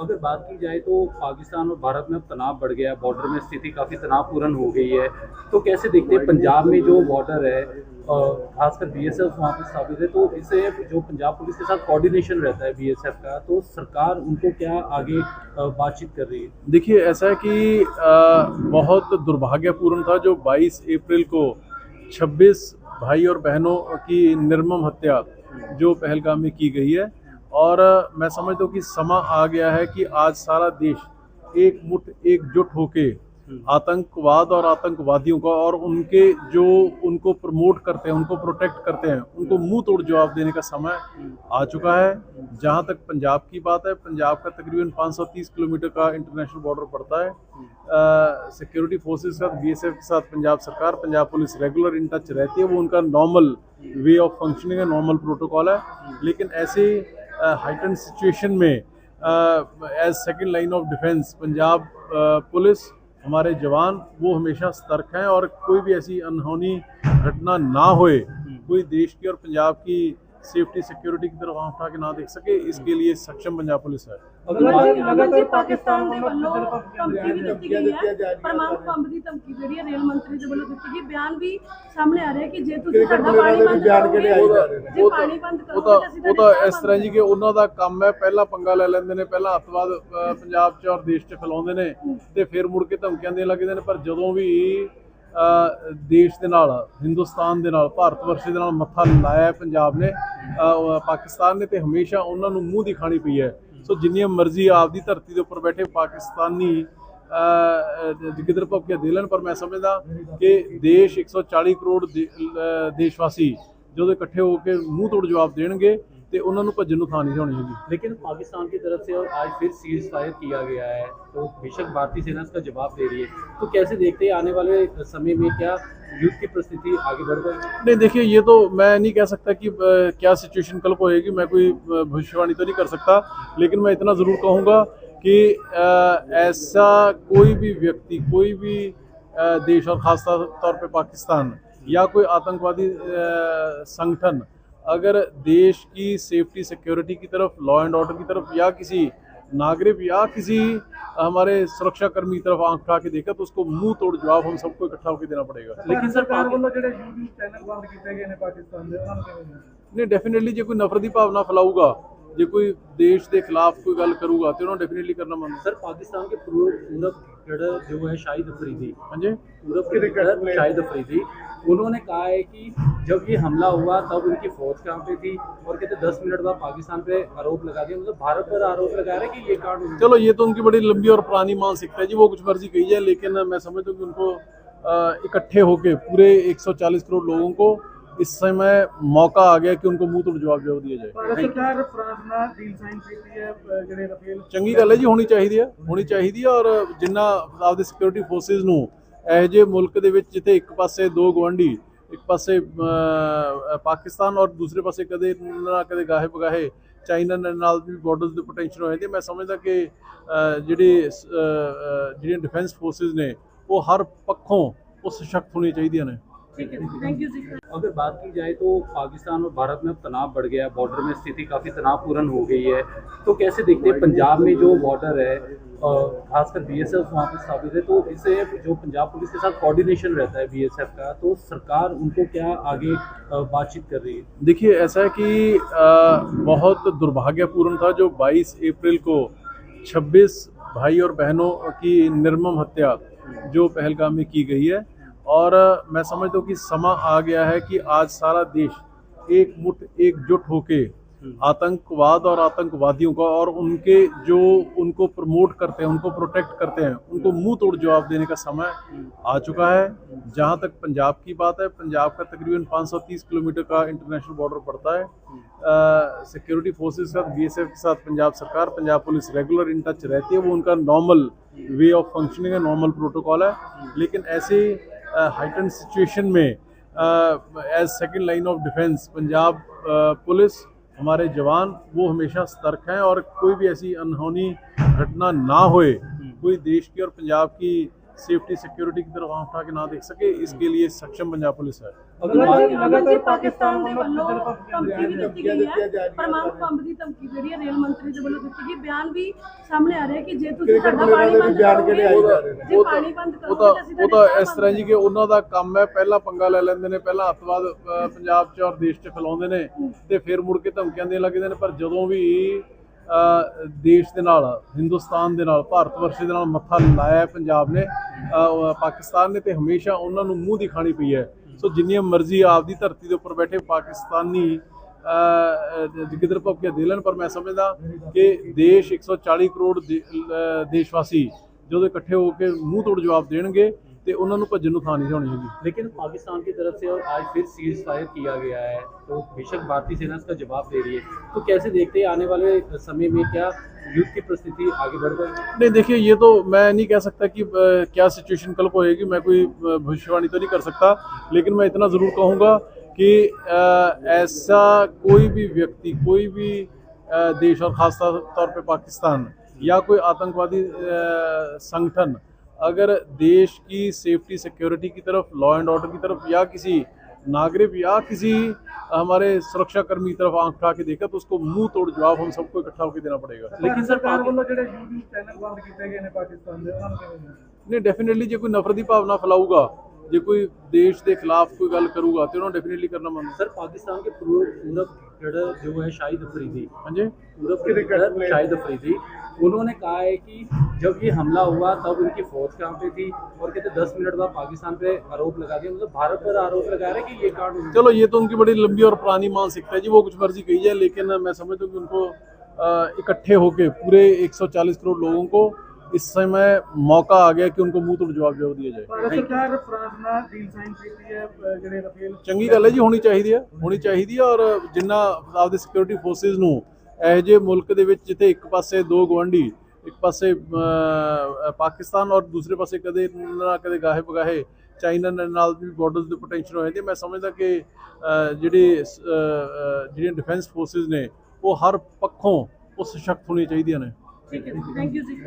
अगर बात की जाए तो पाकिस्तान और भारत में अब तनाव बढ़ गया बॉर्डर में स्थिति काफ़ी तनावपूर्ण हो गई है। तो कैसे देखते हैं पंजाब में जो बॉर्डर है खासकर बी एस एफ़ वहाँ पर स्थापित है तो इससे जो पंजाब पुलिस के साथ कोऑर्डिनेशन रहता है बी एस एफ़ का तो सरकार उनको क्या आगे बातचीत कर रही है? देखिए ऐसा है कि अ, बहुत दुर्भाग्यपूर्ण था जो 22 अप्रैल को 26 भाई और बहनों की निर्मम हत्या जो पहलगाम में की गई है। और मैं समझता हूँ कि समा आ गया है कि आज सारा देश एक मुठ एकजुट होके आतंकवाद और आतंकवादियों का और उनके जो उनको प्रमोट करते हैं उनको प्रोटेक्ट करते हैं उनको मुँह तोड़ जवाब देने का समय आ चुका है। जहाँ तक पंजाब की बात है पंजाब का तकरीबन 530 किलोमीटर का इंटरनेशनल बॉर्डर पड़ता है। सिक्योरिटी फोर्सेस के साथ बीएसएफ के साथ पंजाब सरकार Punjab police regular in touch रहती है। वो उनका नॉर्मल वे ऑफ़ फंक्शनिंग है नॉर्मल प्रोटोकॉल है। लेकिन ऐसे हाइटन सिचुएशन में as second line of defence Punjab police, हमारे जवान, वो हमेशा सतर्क हैं और कोई भी ऐसी अनहोनी घटना ना होए कोई देश की और पंजाब की सेफ्टी सिक्योरिटी की तरफ़ आँख उठा के ना देख सके, इसके लिए सक्षम पंजाब पुलिस है। ਹਾਂਜੀ, ਲਗਾਤਾਰ ਪਾਕਿਸਤਾਨ ਦੇ ਵੱਲੋਂ ਧਮਕੀ ਵੀ ਦਿੱਤੀ ਗਈ ਹੈ ਪਰਮਾਣੂ ਬੰਬ ਪੰਜਾਬ 'ਚ ਔਰ ਨੇ ਤੇ ਫਿਰ ਮੁੜ ਕੇ ਧਮਕੀਆਂ ਦੇਣ ਲੱਗਦੇ ਨੇ। ਪਰ ਜਦੋਂ ਵੀ ਦੇਸ਼ ਦੇ ਨਾਲ ਹਿੰਦੁਸਤਾਨ ਦੇ ਨਾਲ ਭਾਰਤ ਵਰਸ਼ੇ ਦੇ ਨਾਲ ਮੱਥਾ ਲਾਇਆ ਪੰਜਾਬ ਨੇ ਪਾਕਿਸਤਾਨ ਨੇ ਤੇ ਹਮੇਸ਼ਾ ਉਹਨਾਂ ਨੂੰ ਮੂੰਹ ਦੀ ਪਈ ਹੈ। ਸੋ ਜਿੰਨੀਆਂ ਮਰਜ਼ੀ ਆਪਦੀ ਧਰਤੀ ਦੇ ਉੱਪਰ ਬੈਠੇ ਪਾਕਿਸਤਾਨੀ ਜਿਗਦਰ ਭੁੱਕੇ ਦੇ ਲੈਣ ਪਰ ਮੈਂ ਸਮਝਦਾ ਕਿ ਦੇਸ਼ 140 ਕਰੋੜ ਦੇ- ਅ, ਦੇਸ਼ਵਾਸੀ ਜਦੋਂ ਇਕੱਠੇ ਹੋ ਕੇ ਮੂੰਹ ਤੋੜ ਜਵਾਬ ਦੇਣਗੇ ਤੇ ਉਹਨਾਂ ਨੂੰ ਭੱਜਣ ਨੂੰ ਥਾਂ ਨਹੀਂ ਹੋਣੀ ਹੈਗੀ लेकिन पाकिस्तान की तरफ से और आज फिर सीज फायर किया गया है तो बेशक भारतीय सेना इसका जवाब दे रही है तो कैसे देखते हैं आने वाले समय में क्या युद्ध की परिस्थिति आगे बढ़ जाएगी नहीं देखिए ये तो मैं नहीं कह सकता कि अ, क्या सिचुएशन कल को होएगी मैं कोई अ, भविष्यवाणी तो नहीं कर सकता लेकिन मैं इतना ज़रूर कहूँगा कि अ, ऐसा कोई भी व्यक्ति कोई भी अ, देश और ख़ास तौर तौर पे पाकिस्तान या कोई आतंकवादी अ, संगठन अगर देश की सेफ्टी सिक्योरिटी की तरफ़ लॉ एंड ऑर्डर की तरफ़ या किसी नागरिक या किसी हमारे सुरक्षाकर्मी की तरफ़ आँख उठा के देखा तो उसको मुँह तोड़ जवाब हम सबको इकट्ठा होकर देना पड़ेगा। लेकिन सरकार नहीं डेफिनेटली जो कोई नफरत की भावना फैलाऊगा ਗਏ ਨੇ ਪਾਕਿਸਤਾਨ ਦੇ ਉਹਨਾਂ ਨੂੰ ਕਿਵੇਂ ਦੇਖਦੇ ਹੋ? ਨਹੀਂ ਡੈਫੀਨਿਟਲੀ ਜੇ ਕੋਈ ਨਫ਼ਰਤ ਦੀ ਭਾਵਨਾ ਫੈਲਾਊਗਾ ਜੇ ਕੋਈ ਦੇਸ਼ ਦੇ ਖਿਲਾਫ ਕੋਈ ਗੱਲ ਕਰੂਗਾ ਤੇ ਉਹਨਾਂ ਡੈਫੀਨਿਟਲੀ ਕਰਨਾ ਮੰਨ सर पाकिस्तान के पूर्व पूरब क्रिकेटर जो है शाहिद अफरीदी ਹਾਂਜੀ पूर्व क्रिकेटर शाहिद अफरीदी उन्होंने कहा है कि जब ये हमला हुआ तब उनकी फौज कहाँ पे थी और कहते दस मिनट बाद पाकिस्तान पे आरोप लगा दिया मतलब भारत पर आरोप लगा रहे हैं कि ये कांड हुआ। चलो ये तो उनकी बड़ी लंबी और पुरानी मानसिकता है जी वो कुछ मर्जी कही जाए लेकिन मैं समझता हूँ कि उनको अ, इकट्ठे होके पूरे 140 करोड़ लोगों को इस समय मौका आ गया कि उनको मुंह तोड़ जवाब जवाब दिया जाए ਭਾਰਤ ਸਰਕਾਰ ਫਰਾਂਸ ਨਾਲ ਡੀਲ ਸਾਈਨ ਕੀਤੀ ਹੈ ਅਹ ਜਿਹੜੇ ਰਫੇਲ ਚੰਗੀ ਗੱਲ ਹੈ ਜੀ ਹੋਣੀ ਚਾਹੀਦੀ ਹੈ ਹੋਣੀ ਚਾਹੀਦੀ ਹੈ ਔਰ ਜਿੰਨਾ ਆਪਦੇ ਸਿਕਿਉਰਿਟੀ ਫੋਰਸਿਸ ਨੂੰ ਇਹੋ ਜਿਹੇ ਮੁਲਕ ਦੇ ਵਿੱਚ ਜਿੱਥੇ ਇੱਕ ਪਾਸੇ ਦੋ ਗਵਾਂਢੀ ਇੱਕ ਪਾਸੇ ਅਹ, ਪਾਕਿਸਤਾਨ ਔਰ ਦੂਸਰੇ ਪਾਸੇ ਕਦੇ ਨਾ ਕਦੇ ਗਾਹੇ ਬਗਾਹੇ ਚਾਈਨਾ ਦੇ ਨਾਲ ਵੀ ਬਾਰਡਰਸ ਦੇ ਪੋਟੈਂਸ਼ੀਅਲ ਹੋ ਜਾਂਦੀ ਹੈ। ਮੈਂ ਸਮਝਦਾ ਕਿ ਅਹ, ਜਿਹੜੇ ਅਹ, ਅਹ, ਜਿਹੜੀਆਂ ਡਿਫੈਂਸ ਫੋਰਸਿਸ ਨੇ ਉਹ ਹਰ ਪੱਖੋਂ ਉਹ ਸਸ਼ਕਤ ਹੋਣੀਆਂ ਚਾਹੀਦੀਆਂ ਨੇ थैंक यू अगर बात की जाए तो पाकिस्तान और भारत में अब तनाव बढ़ गया बॉर्डर में स्थिति काफ़ी तनावपूर्ण हो गई है। तो कैसे देखते हैं पंजाब में जो बॉर्डर है खासकर बी एस एफ़ वहाँ पर स्थापित है तो इसे जो पंजाब पुलिस के साथ कोऑर्डिनेशन रहता है बी एस एफ़ का तो सरकार उनको क्या आगे बातचीत कर रही है? देखिए ऐसा है कि आ, बहुत दुर्भाग्यपूर्ण था जो 22 अप्रैल को 26 भाई और बहनों की निर्मम हत्या जो पहलगाम में की गई है। और मैं समझता हूँ कि समा आ गया है कि आज सारा देश एक मुठ एकजुट होके आतंकवाद और आतंकवादियों का और उनके जो उनको प्रमोट करते हैं उनको प्रोटेक्ट करते हैं उनको मुँह तोड़ जवाब देने का समय आ चुका है। जहाँ तक पंजाब की बात है पंजाब का तकरीबन 530 किलोमीटर का इंटरनेशनल बॉर्डर पड़ता है। सिक्योरिटी फोर्सेस के साथ बीएसएफ के साथ पंजाब सरकार Punjab police regular in touch रहती है। वो उनका नॉर्मल वे ऑफ़ फंक्शनिंग है नॉर्मल प्रोटोकॉल है। लेकिन ऐसे हाइटन सिचुएशन में as second line of defence Punjab police हमारे जवान वो हमेशा सतर्क हैं और कोई भी ऐसी अनहोनी घटना ना होए कोई देश की और पंजाब की सेफ्टी सिक्योरिटी की तरफ आंख उठा के ना देख सके इसके लिए सक्षम पंजाब पुलिस है ਅਗਰ ਅਮਨ ਲਗਾਤਾਰ ਜੀ ਪਾਕਿਸਤਾਨ ਪਾਕਿਸਤਾਨ ਦੇ ਵੱਲੋਂ ਵੱਲੋਂ ਧਮਕੀ ਵੀ ਦਿੱਤੀ ਗਈ ਹੈ ਪਰਮਾਣੂ ਬੰਬ ਦੀ ਧਮਕੀ ਜਿਹੜੀ ਹੈ ਰੇਲ ਮੰਤਰੀ ਦੇ ਵੱਲੋਂ ਦਿੱਤੀ ਗਈ ਬਿਆਨ ਵੀ ਸਾਹਮਣੇ ਆ ਰਿਹਾ ਕਿ ਜੇ ਤੁਸੀਂ ਸਾਡਾ ਪਾਣੀ ਬੰਦ ਕਰੋਗੇ ਜੇ ਉਹ ਤਾਂ ਪਾਣੀ ਬੰਦ ਉਹ ਕਰੋਗੇ ਤਾਂ ਤਾਂ ਅਸੀਂ ਉਹ ਤੁਹਾਡੇ ਤਾਂ ਸਾਹ ਇਸ ਤਰ੍ਹਾਂ ਜੀ ਕਿ ਉਹਨਾਂ ਦਾ ਕੰਮ ਹੈ ਪਹਿਲਾਂ ਪੰਗਾ ਲੈ ਲੈਂਦੇ ਨੇ ਪਹਿਲਾਂ ਅੱਤਵਾਦ ਅ, ਪੰਜਾਬ 'ਚ ਔਰ ਦੇਸ਼ 'ਚ ਫੈਲਾਉਂਦੇ ਨੇ ਤੇ ਫਿਰ ਮੁੜ ਕੇ ਧਮਕੀਆਂ ਦੇਣ ਲੱਗਦੇ ਨੇ ਪਰ ਜਦੋਂ ਵੀ ਅ, ਦੇਸ਼ ਦੇ ਨਾਲ ਹਿੰਦੁਸਤਾਨ ਦੇ ਨਾਲ ਭਾਰਤ ਵਰਸ਼ ਦੇ ਨਾਲ ਮੱਥਾ ਲਾਇਆ ਪੰਜਾਬ ਨੇ। ਪਾਕਿਸਤਾਨ ਨੇ ਤੇ ਹਮੇਸ਼ਾ ਉਹਨਾਂ ਨੂੰ ਮੂੰਹ ਦੀ ਖਾਣੀ ਪਈ ਹੈ। ਸੋ ਜਿੰਨੀਆਂ ਮਰਜ਼ੀ ਆਪਦੀ ਧਰਤੀ ਦੇ ਉੱਪਰ ਬੈਠੇ ਪਾਕਿਸਤਾਨੀ ਗਿੱਦੜ ਭੌਂਕੇ ਦੇ ਲੈਣ ਪਰ ਮੈਂ ਸਮਝਦਾ ਕਿ ਦੇਸ਼ 140 ਕਰੋੜ ਦੇ- ਅ, ਦੇਸ਼ਵਾਸੀ ਜਦੋਂ ਇਕੱਠੇ ਹੋ ਕੇ ਮੂੰਹ ਤੋੜ ਜਵਾਬ ਦੇਣਗੇ ਤੇ ਉਹਨਾਂ ਨੂੰ ਭੱਜਣ ਨੂੰ ਥਾਂ ਨਹੀਂ ਹੋਣੀ ਹੈਗੀ लेकिन पाकिस्तान की तरफ से और आज फिर सीज फायर किया गया है तो बेशक भारतीय सेना इसका जवाब दे रही है तो कैसे देखते हैं आने वाले समय में क्या युद्ध की परिस्थिति आगे बढ़ जाएगी नहीं देखिए ये तो मैं नहीं कह सकता कि अ, क्या सिचुएशन कल को होएगी मैं कोई अ, भविष्यवाणी तो नहीं कर सकता लेकिन मैं इतना ज़रूर कहूँगा कि अ, ऐसा कोई भी व्यक्ति कोई भी अ, देश और ख़ास तौर तौर पे पाकिस्तान या कोई आतंकवादी अ, संगठन अगर देश की सेफ्टी सिक्योरिटी की तरफ़ लॉ एंड ऑर्डर की तरफ़ या किसी नागरिक या किसी हमारे सुरक्षाकर्मी की तरफ़ आँख उठा के देखा तो उसको मुँह तोड़ जवाब हम सबको इकट्ठा होकर देना पड़ेगा। लेकिन सरकार नहीं डेफिनेटली जो कोई नफरत की भावना फैलाऊगा। ਗਏ ਨੇ ਪਾਕਿਸਤਾਨ ਦੇ ਉਹਨਾਂ ਨੂੰ ਕਿਵੇਂ ਦੇਖਦੇ ਹੋ? ਨਹੀਂ ਡੈਫੀਨਿਟਲੀ ਜੇ ਕੋਈ ਨਫ਼ਰਤ ਦੀ ਭਾਵਨਾ ਫੈਲਾਊਗਾ ਜੇ ਕੋਈ ਦੇਸ਼ ਦੇ ਖਿਲਾਫ ਕੋਈ ਗੱਲ ਕਰੂਗਾ ਤੇ ਉਹਨੂੰ ਡੈਫੀਨਿਟਲੀ ਕਰਨਾ ਮੰਨਦਾ सर पाकिस्तान के पूर्व पूरब क्रिकेटर जो है शाहिद अफरीदी ਹਾਂਜੀ पूरब क्रिकेटर शाहिद अफरीदी उन्होंने कहा है कि जब ये हमला हुआ तब उनकी फौज कहाँ पे थी और कहते दस मिनट बाद पाकिस्तान पे आरोप लगा दिया मतलब भारत पर आरोप लगा रहे हैं कि ये कांड हुआ। चलो ये तो उनकी बड़ी लंबी और पुरानी मानसिकता है जी वो कुछ मर्जी कही जाए लेकिन मैं समझता हूँ कि उनको अ, इकट्ठे होके पूरे 140 करोड़ लोगों को इस समय मौका आ गया कि उनको मुंह तोड़ जवाब जवाब दिया जाए ਭਾਰਤ ਸਰਕਾਰ ਫਰਾਂਸ ਨਾਲ ਡੀਲ ਸਾਈਨ ਕੀਤੀ ਹੈ ਅਹ ਜਿਹੜੇ ਰਫੇਲ ਚੰਗੀ ਗੱਲ ਹੈ ਜੀ ਹੋਣੀ ਚਾਹੀਦੀ ਹੈ ਹੋਣੀ ਚਾਹੀਦੀ ਹੈ ਔਰ ਜਿੰਨਾ ਆਪਦੇ ਸਿਕਿਉਰਿਟੀ ਫੋਰਸਿਸ ਨੂੰ ਇਹੋ ਜਿਹੇ ਮੁਲਕ ਦੇ ਵਿੱਚ ਜਿੱਥੇ ਇੱਕ ਪਾਸੇ ਦੋ ਗਵਾਂਢੀ ਇੱਕ ਪਾਸੇ ਅਹ, ਪਾਕਿਸਤਾਨ ਔਰ ਦੂਸਰੇ ਪਾਸੇ ਕਦੇ ਨਾ ਕਦੇ ਗਾਹੇ ਬਗਾਹੇ ਚਾਈਨਾ ਦੇ ਨਾਲ ਵੀ ਬਾਰਡਰਸ ਦੇ ਪੋਟੈਂਸ਼ੀਅਲ ਹੋਏ ਤੇ ਮੈਂ ਸਮਝਦਾ ਕਿ ਅਹ, ਜਿਹੜੇ ਸ- ਅਹ, ਅਹ, ਜਿਹੜੀਆਂ ਡਿਫੈਂਸ ਫੋਰਸਿਸ ਨੇ ਉਹ ਹਰ ਪੱਖੋਂ ਉਹ ਸਸ਼ਕਤ ਹੋਣੀਆਂ ਚਾਹੀਦੀਆਂ ਨੇ ਠੀਕ ਹੈ ਥੈਂਕ ਯੂ ਜੀ